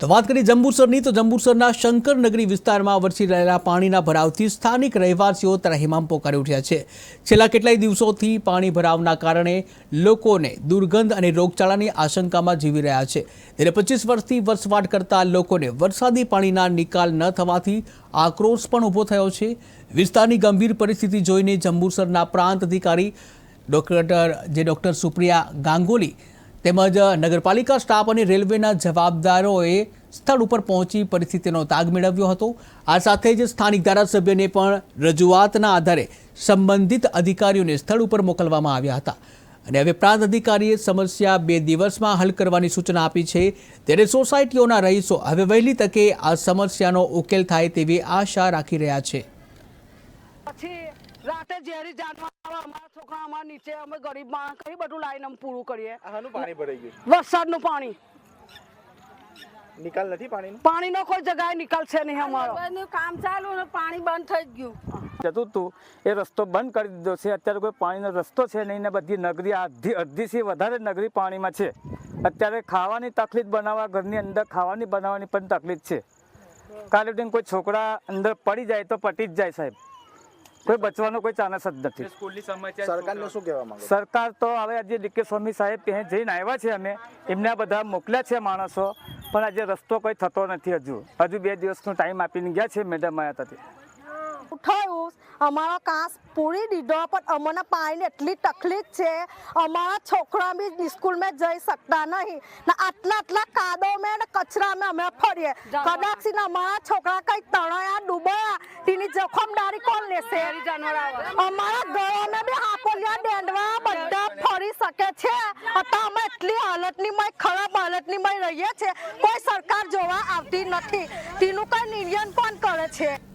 તો વાત કરી જંબુસરની, તો જંબુસરના શંકરનગરી વિસ્તારમાં વરસી રહેલા પાણીના ભરાવથી સ્થાનિક રહેવાસીઓ ત્રાહિમામ પોકારી ઉઠ્યા છે. છેલ્લા કેટલાય દિવસોથી પાણી ભરાવના કારણે લોકોને દુર્ગંધ અને રોગચાળાની આશંકામાં જીવી રહ્યા છે. ત્યારે પચીસ વર્ષથી વર્ષવાટ કરતા લોકોને વરસાદી પાણીના નિકાલ ન થવાથી આક્રોશ પણ ઊભો થયો છે. વિસ્તારની ગંભીર પરિસ્થિતિ જોઈને જંબુસરના પ્રાંત અધિકારી ડોક્ટર, જે ડૉક્ટર સુપ્રિયા ગાંગોલી તેમજ નગરપાલિકા સ્ટાફ અને રેલવેના જવાબદારોએ સ્થળ ઉપર પહોંચી પરિસ્થિતિનો તાગ મેળવ્યો હતો. આ સાથે જ સ્થાનિક ધારાસભ્યને પણ રજૂઆતના આધારે સંબંધિત અધિકારીઓને સ્થળ ઉપર મોકલવામાં આવ્યા હતા. અને હવે પ્રાંત અધિકારીએ સમસ્યા બે દિવસમાં હલ કરવાની સૂચના આપી છે. ત્યારે સોસાયટીઓના રહીશો હવે વહેલી તકે આ સમસ્યાનો ઉકેલ થાય તેવી આશા રાખી રહ્યા છે. પછી રાતે ઝેરી જાનવર અમારા છોકરા અમારા નીચે અમે ગરીબ માણસ કઈ બધું લાઈન અમે પૂરું કરીએ. આનું પાણી ભરાઈ ગયું વરસાદનું પાણી. નિકાલ નથી પાણીનો? પાણીનો કોઈ જગ્યાએ નિકાલ છે નહીં અમારો. કામ ચાલુ ને પાણી બંધ થઈ ગયું. જતું હતું એ રસ્તો બંધ કરી દીધો છે. અત્યારે કોઈ પાણીનો રસ્તો છે નહીં ને બધી નગરી અડધી અડધીથી વધારે નગરી પાણીમાં છે. અત્યારે ખાવાની તકલીફ બનાવવા ઘરની અંદર ખાવાની બનાવવાની પણ તકલીફ છે. કાલે કોઈ છોકરા અંદર પડી જાય તો પટી જ જાય સાહેબ. કોઈ બચવાનો કોઈ ચાન્સ જ નથી. સ્કૂલની સમસ્યા સરકારને શું કહેવા માંગો સરકાર તો હવે આજે ડીકે સ્વામી સાહેબ ત્યાં જઈને આવ્યા છે અમે. એમને બધા મોકલ્યા છે માણસો પણ આજે રસ્તો કોઈ થતો નથી હજુ. હજુ બે દિવસનો ટાઈમ આપીને ગયા છે મેડમ આયા હતા અમારો કાંસ પૂરી દીધો પણ અમને પાણીની એટલી તકલીફ છે. અમારા છોકરા બી સ્કૂલમાં જઈ શકતા નહીં. ને આટલા આટલા કાદો મેં કચરા મેં અમે ફરીએ. કદાચ અમારા છોકરા કઈ તણાયા ડૂબયા. તેની જોખમદારી કોણ લેશે અમારા ગળાને બી હાકોલિયા, ડેંડવા બધા ફરી શકે છે. અત્યારે અમે એટલી હાલતની મય ખરાબ હાલતની મય રહીએ છે કોઈ સરકાર જોવા આવતી નથી. તેનું કઈ નિર્યન કોણ કરે છે?